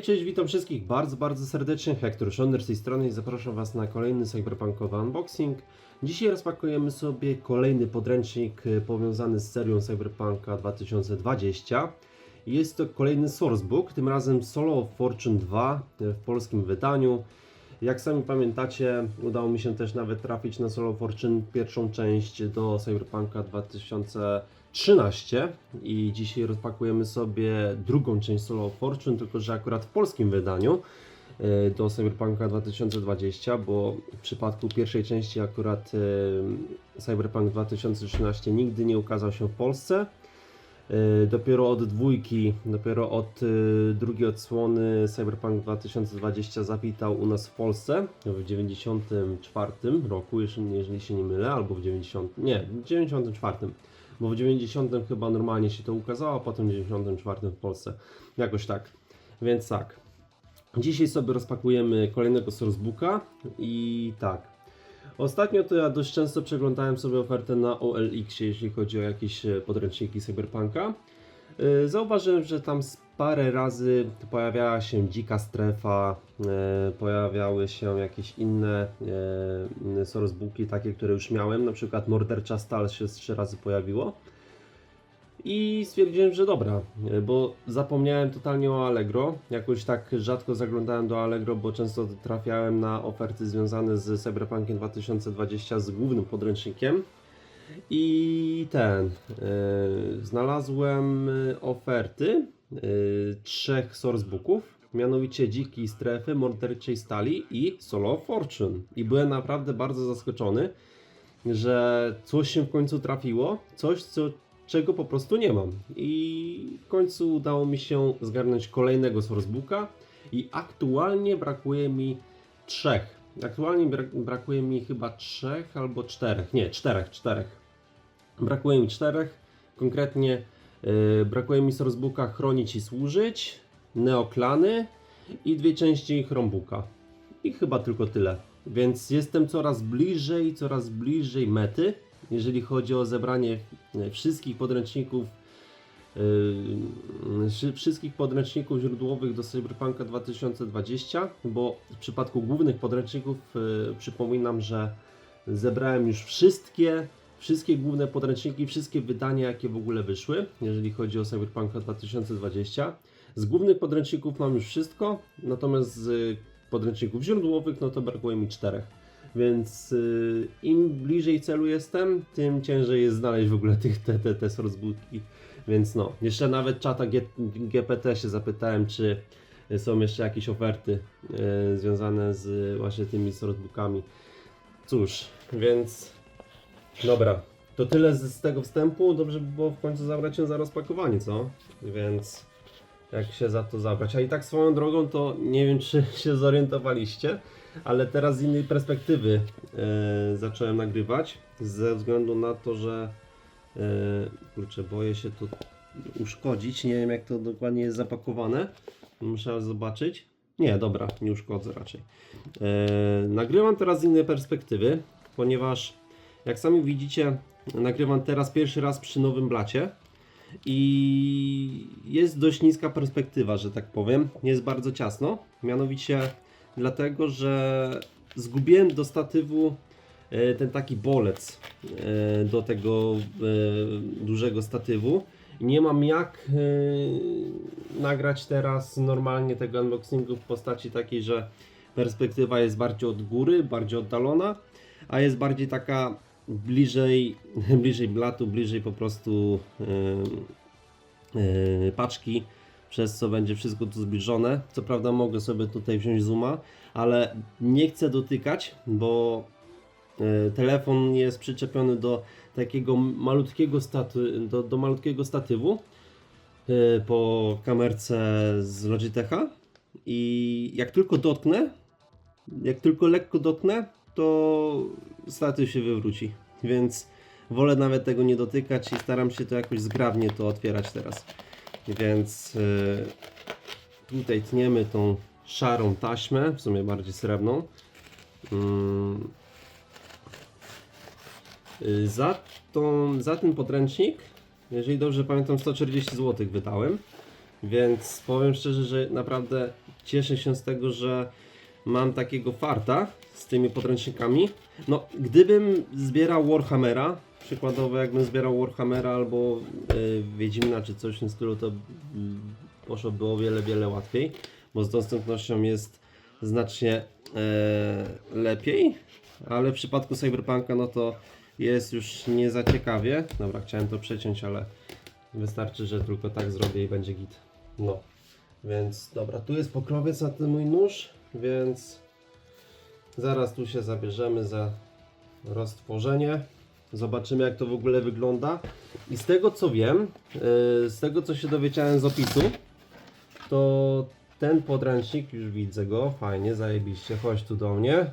Hej, cześć, witam wszystkich bardzo, bardzo serdecznie. Hector Schonder z tej strony i zapraszam Was na kolejny cyberpunkowy unboxing. Dzisiaj rozpakujemy sobie kolejny podręcznik y, powiązany z serią Cyberpunka 2020. Jest to kolejny sourcebook, tym razem Solo of Fortune 2 w polskim wydaniu. Jak sami pamiętacie, udało mi się też nawet trafić na Solo Fortune pierwszą część do Cyberpunka 2013 i dzisiaj rozpakujemy sobie drugą część Solo Fortune, tylko że akurat w polskim wydaniu e, do Cyberpunka 2020, bo w przypadku pierwszej części akurat e, Cyberpunk 2013 nigdy nie ukazał się w Polsce. E, Dopiero od dwójki, dopiero od drugiej odsłony Cyberpunk 2020 zawitał u nas w Polsce w 94 roku, jeżeli się nie mylę, albo w 90, nie, w 94, bo w 90 chyba normalnie się to ukazało, a potem w 94 w Polsce, jakoś tak. Więc tak, dzisiaj sobie rozpakujemy kolejnego sourcebooka i tak, Ostatnio to ja dość często przeglądałem sobie ofertę na OLX, jeśli chodzi o jakieś e, podręczniki Cyberpunka. E, Zauważyłem, że tam parę razy pojawiała się dzika strefa, e, pojawiały się jakieś inne e, sourcebooki, takie, które już miałem, na przykład Mordercza Stal się trzy razy pojawiło. I stwierdziłem, że dobra, bo zapomniałem totalnie o Allegro. Jakoś tak rzadko zaglądałem do Allegro, bo często trafiałem na oferty związane z Cyberpunkiem 2020 z głównym podręcznikiem. I ten, e, znalazłem e, oferty e, trzech sourcebooków, mianowicie Dzikiej Strefy, Morderczej Stali i Solo Fortune. I byłem naprawdę bardzo zaskoczony, że coś się w końcu trafiło, coś co, czego po prostu nie mam. I w końcu udało mi się zgarnąć kolejnego sourcebooka i aktualnie brakuje mi trzech. Aktualnie brak, brakuje mi chyba trzech albo czterech. Nie, czterech, czterech. Brakuje mi czterech. Konkretnie yy, brakuje mi sourcebooka Chronić i Służyć, Neoklany i dwie części Chromebooka. I chyba tylko tyle. Więc jestem coraz bliżej, coraz bliżej mety, jeżeli chodzi o zebranie e, wszystkich podręczników wszy- wszystkich podręczników źródłowych do Cyberpunka 2020, bo w przypadku głównych podręczników yy, przypominam, że zebrałem już wszystkie wszystkie główne podręczniki, wszystkie wydania jakie w ogóle wyszły, jeżeli chodzi o Cyberpunka 2020. Z głównych podręczników mam już wszystko, natomiast z podręczników źródłowych no to brakuje mi czterech. Więc y, im bliżej celu jestem, tym ciężej jest znaleźć w ogóle tych te, te, te sourcebooki. Więc no, jeszcze nawet czata G, GPT się zapytałem, czy są jeszcze jakieś oferty y, związane z właśnie tymi sourcebookami. Cóż, więc dobra, to tyle z, z tego wstępu. Dobrze by było w końcu zabrać się za rozpakowanie, co? Więc jak się za to zabrać. A i tak swoją drogą to nie wiem, czy się zorientowaliście, ale teraz z innej perspektywy e, zacząłem nagrywać. Ze względu na to, że e, kurczę, boję się to uszkodzić. Nie wiem, jak to dokładnie jest zapakowane. Muszę zobaczyć. Nie, dobra, nie uszkodzę raczej. E, nagrywam teraz z innej perspektywy, ponieważ jak sami widzicie, nagrywam teraz pierwszy raz przy nowym blacie i jest dość niska perspektywa, że tak powiem. Jest bardzo ciasno. Mianowicie dlatego, że zgubiłem do statywu e, ten taki bolec e, do tego e, dużego statywu. Nie mam jak nagrać teraz normalnie tego unboxingu w postaci takiej, że perspektywa jest bardziej od góry, bardziej oddalona, a jest bardziej taka bliżej, bliżej blatu, bliżej po prostu yy, yy, paczki, przez co będzie wszystko tu zbliżone. Co prawda mogę sobie tutaj wziąć zooma, ale nie chcę dotykać, bo yy, telefon jest przyczepiony do takiego malutkiego staty, do, do malutkiego statywu yy, po kamerce z Logitecha i jak tylko dotknę, jak tylko lekko dotknę, to statyw się wywróci. Więc wolę nawet tego nie dotykać i staram się to jakoś zgrabnie to otwierać teraz. Więc y, tutaj tniemy tą szarą taśmę, w sumie bardziej srebrną. Mm. Y, Za, tą, za ten podręcznik, jeżeli dobrze pamiętam, 140 zł wydałem. Więc powiem szczerze, że naprawdę cieszę się z tego, że mam takiego farta z tymi podręcznikami. No, gdybym zbierał Warhammera, przykładowo jakbym zbierał Warhammera albo y, Wiedźmina czy coś w tym stylu, to mm, poszłoby o wiele, wiele łatwiej, bo z dostępnością jest znacznie e, lepiej, ale w przypadku Cyberpunka no to jest już nie za ciekawie. Dobra, chciałem to przeciąć, ale wystarczy, że tylko tak zrobię i będzie git. No, więc dobra, tu jest pokrowiec na ten mój nóż, więc zaraz tu się zabierzemy za roztworzenie. Zobaczymy jak to w ogóle wygląda. I z tego co wiem, yy, z tego co się dowiedziałem z opisu, to ten podręcznik, już widzę go, fajnie, zajebiście, chodź tu do mnie.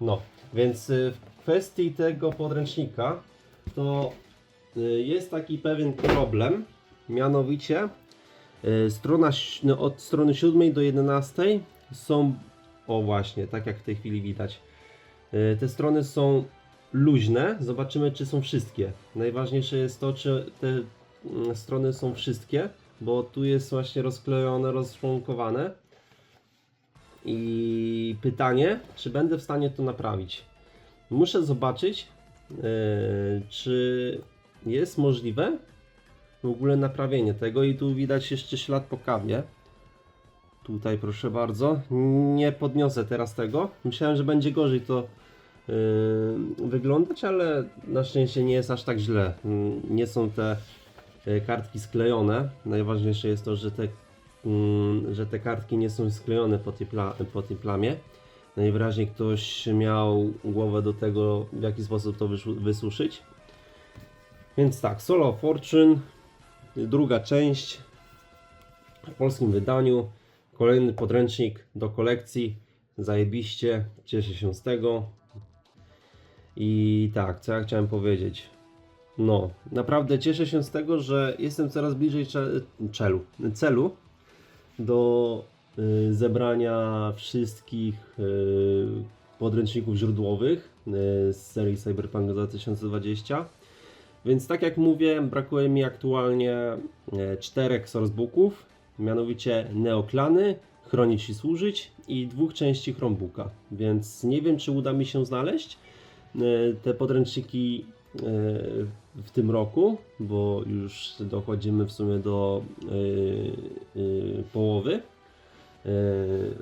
No, więc y, w kwestii tego podręcznika to y, jest taki pewien problem, mianowicie y, strona, no, od strony 7 do 11 są, o właśnie, tak jak w tej chwili widać, y, te strony są luźne, zobaczymy czy są wszystkie. Najważniejsze jest to, czy te mm, strony są wszystkie, bo tu jest właśnie rozklejone, rozczłonkowane. I pytanie, czy będę w stanie to naprawić? Muszę zobaczyć, e, czy jest możliwe w ogóle naprawienie tego. I tu widać jeszcze ślad po kawie. Tutaj proszę bardzo. Nie podniosę teraz tego. Myślałem, że będzie gorzej to e, wyglądać, ale na szczęście nie jest aż tak źle. Mm, Nie są te e, kartki sklejone. Najważniejsze jest to, że te, mm, że te kartki nie są sklejone po tej, po tej plamie. Najwyraźniej ktoś miał głowę do tego, w jaki sposób to wysuszyć. Więc tak, Solo Fortune, druga część w polskim wydaniu. Kolejny podręcznik do kolekcji. Zajebiście, cieszę się z tego. I tak, co ja chciałem powiedzieć? No, naprawdę cieszę się z tego, że jestem coraz bliżej czelu, celu do y, zebrania wszystkich y, podręczników źródłowych y, z serii Cyberpunk 2020. Więc tak jak mówię, brakuje mi aktualnie czterech sourcebooków, mianowicie Neoklany, Chronić i Służyć i dwóch części Chromebooka. Więc nie wiem, czy uda mi się znaleźć e, te podręczniki e, w tym roku, bo już dochodzimy w sumie do e, połowy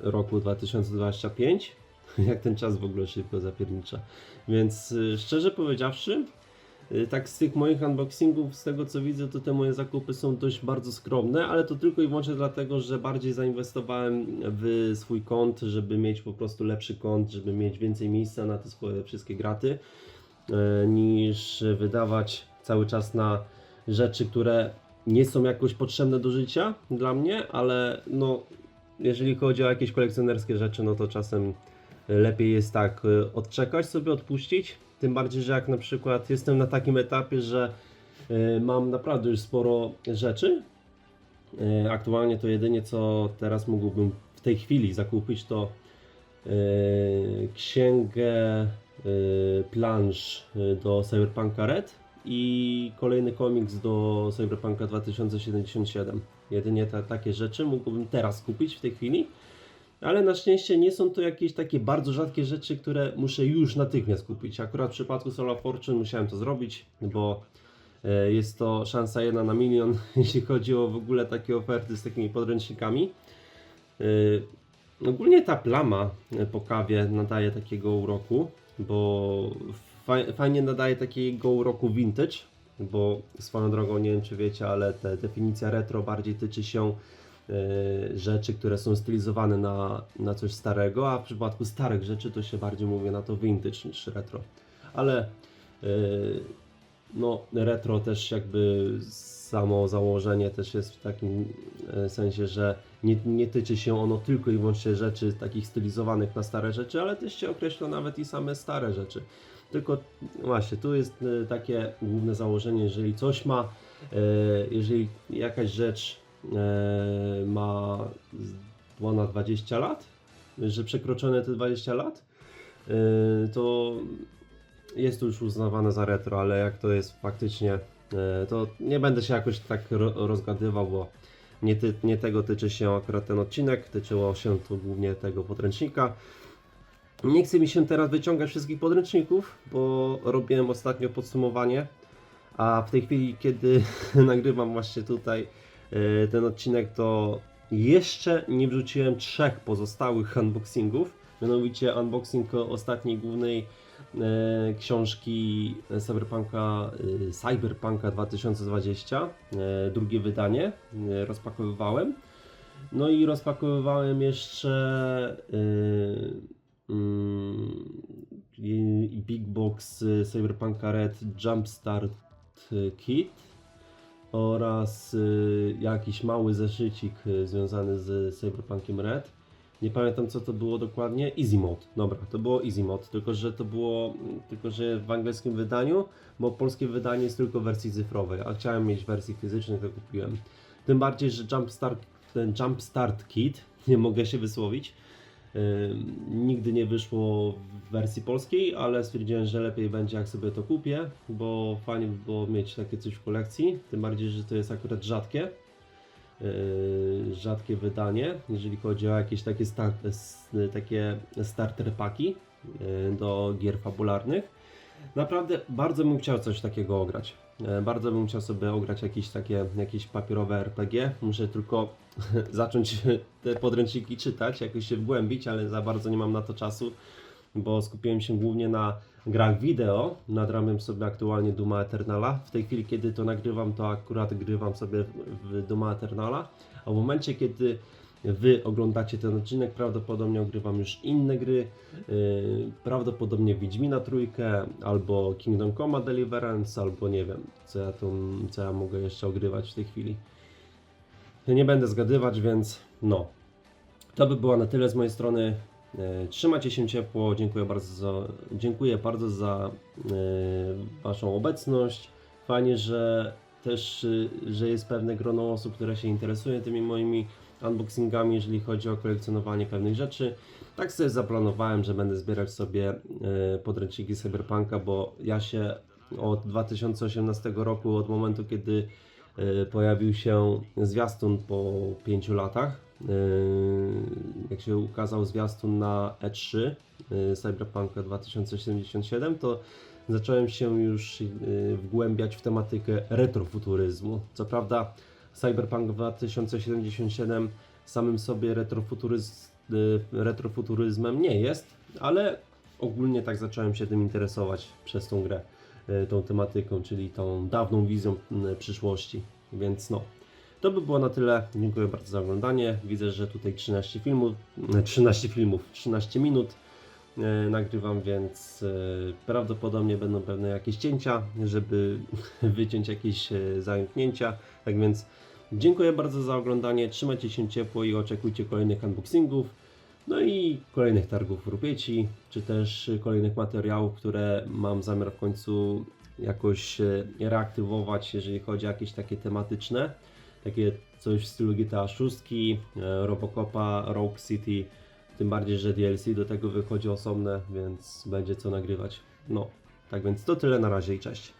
roku 2025. Jak ten czas w ogóle szybko zapiernicza. Więc szczerze powiedziawszy, tak z tych moich unboxingów, z tego co widzę, to te moje zakupy są dość bardzo skromne, ale to tylko i wyłącznie dlatego, że bardziej zainwestowałem w swój kont, żeby mieć po prostu lepszy kont, żeby mieć więcej miejsca na te swoje wszystkie graty, e, niż wydawać cały czas na rzeczy, które nie są jakoś potrzebne do życia dla mnie, ale no, jeżeli chodzi o jakieś kolekcjonerskie rzeczy, no to czasem lepiej jest tak y, odczekać sobie, odpuścić. Tym bardziej, że jak na przykład jestem na takim etapie, że y, mam naprawdę już sporo rzeczy. Y, Aktualnie to jedynie co teraz mógłbym w tej chwili zakupić to y, księgę plansz y, do Cyberpunka Red i kolejny komiks do Cyberpunka 2077. Jedynie te, takie rzeczy mógłbym teraz kupić w tej chwili. Ale na szczęście nie są to jakieś takie bardzo rzadkie rzeczy, które muszę już natychmiast kupić. Akurat w przypadku Solar Fortune musiałem to zrobić, bo e, jest to szansa jedna na milion, jeśli chodzi o w ogóle takie oferty z takimi podręcznikami. E, Ogólnie ta plama e, po kawie nadaje takiego uroku, bo fa- fajnie nadaje takiego uroku vintage, bo swoją drogą nie wiem czy wiecie, ale ta definicja retro bardziej tyczy się rzeczy, które są stylizowane na, na coś starego, a w przypadku starych rzeczy to się bardziej mówi na to vintage niż retro. Ale e, no, retro też jakby samo założenie też jest w takim e, sensie, że nie, nie tyczy się ono tylko i wyłącznie rzeczy takich stylizowanych na stare rzeczy, ale też się określa nawet i same stare rzeczy. Tylko właśnie tu jest e, takie główne założenie, jeżeli coś ma, e, jeżeli jakaś rzecz e, ma z- ponad 20 lat, że przekroczone te 20 lat, e, to jest to już uznawane za retro, ale jak to jest faktycznie, e, to nie będę się jakoś tak ro- rozgadywał, bo nie, ty, nie tego tyczy się akurat ten odcinek, tyczyło się to głównie tego podręcznika. Nie chce mi się teraz wyciągać wszystkich podręczników, bo robiłem ostatnio podsumowanie, a w tej chwili, kiedy nagrywam właśnie tutaj e, ten odcinek, to jeszcze nie wrzuciłem trzech pozostałych unboxingów, mianowicie unboxing ostatniej głównej e, książki Cyberpunka, e, Cyberpunka 2020, e, drugie wydanie, e, rozpakowywałem. No i rozpakowywałem jeszcze mm, Big Box Cyberpunka Red Jumpstart Kit oraz y, jakiś mały zeszycik y, związany z Cyberpunkiem Red. Nie pamiętam co to było dokładnie. Easy Mode. Dobra, to było Easy Mode, tylko że to było tylko że w angielskim wydaniu, bo polskie wydanie jest tylko w wersji cyfrowej, a chciałem mieć wersji fizycznej, to kupiłem. Tym bardziej, że Jumpstart, ten Jumpstart Kit, nie mogę się wysłowić, nigdy nie wyszło w wersji polskiej, ale stwierdziłem, że lepiej będzie jak sobie to kupię, bo fajnie by było mieć takie coś w kolekcji, tym bardziej, że to jest akurat rzadkie. Yy, rzadkie wydanie, jeżeli chodzi o jakieś takie, sta- s- takie starter paki yy, do gier fabularnych. Naprawdę bardzo bym chciał coś takiego ograć. E, Bardzo bym chciał sobie ograć jakieś takie, jakieś papierowe RPG. Muszę tylko zacząć te podręczniki czytać, jakoś się wgłębić, ale za bardzo nie mam na to czasu, bo skupiłem się głównie na grach wideo. Nadrabiam sobie aktualnie Duma Eternala. W tej chwili, kiedy to nagrywam, to akurat grywam sobie w Duma Eternala, a w momencie, kiedy Wy oglądacie ten odcinek, prawdopodobnie ogrywam już inne gry, Yy, prawdopodobnie Wiedźmina trójkę, albo Kingdom Come Deliverance, albo nie wiem, co ja, tu, co ja mogę jeszcze ogrywać w tej chwili. Nie będę zgadywać, więc no. To by było na tyle z mojej strony. Yy, Trzymajcie się ciepło, dziękuję bardzo za, dziękuję bardzo za yy, Waszą obecność. Fajnie, że też, że jest pewne grono osób, które się interesuje tymi moimi unboxingami, jeżeli chodzi o kolekcjonowanie pewnych rzeczy. Tak sobie zaplanowałem, że będę zbierać sobie e, podręczniki Cyberpunka, bo ja się od 2018 roku, od momentu kiedy e, pojawił się zwiastun po 5 latach, e, jak się ukazał zwiastun na E3 e, Cyberpunka 2077, to zacząłem się już wgłębiać w tematykę retrofuturyzmu. Co prawda Cyberpunk 2077 samym sobie retrofuturyzm, y, retrofuturyzmem nie jest, ale ogólnie tak zacząłem się tym interesować przez tą grę, y, tą tematyką, czyli tą dawną wizją y, przyszłości. Więc no, to by było na tyle. Dziękuję bardzo za oglądanie. Widzę, że tutaj 13 filmów, y, 13 filmów, 13 minut nagrywam, więc y, prawdopodobnie będą pewne jakieś cięcia, żeby wyciąć jakieś y, zająknięcia. Tak więc Dziękuję bardzo za oglądanie, trzymajcie się ciepło i oczekujcie kolejnych unboxingów, no i kolejnych targów Rupieci, czy też kolejnych materiałów, które mam zamiar w końcu jakoś e, reaktywować, jeżeli chodzi o jakieś takie tematyczne, takie coś w stylu GTA 6, e, Robocopa, Rogue City, tym bardziej, że DLC do tego wychodzi osobne, więc będzie co nagrywać. No, tak więc to tyle na razie i cześć.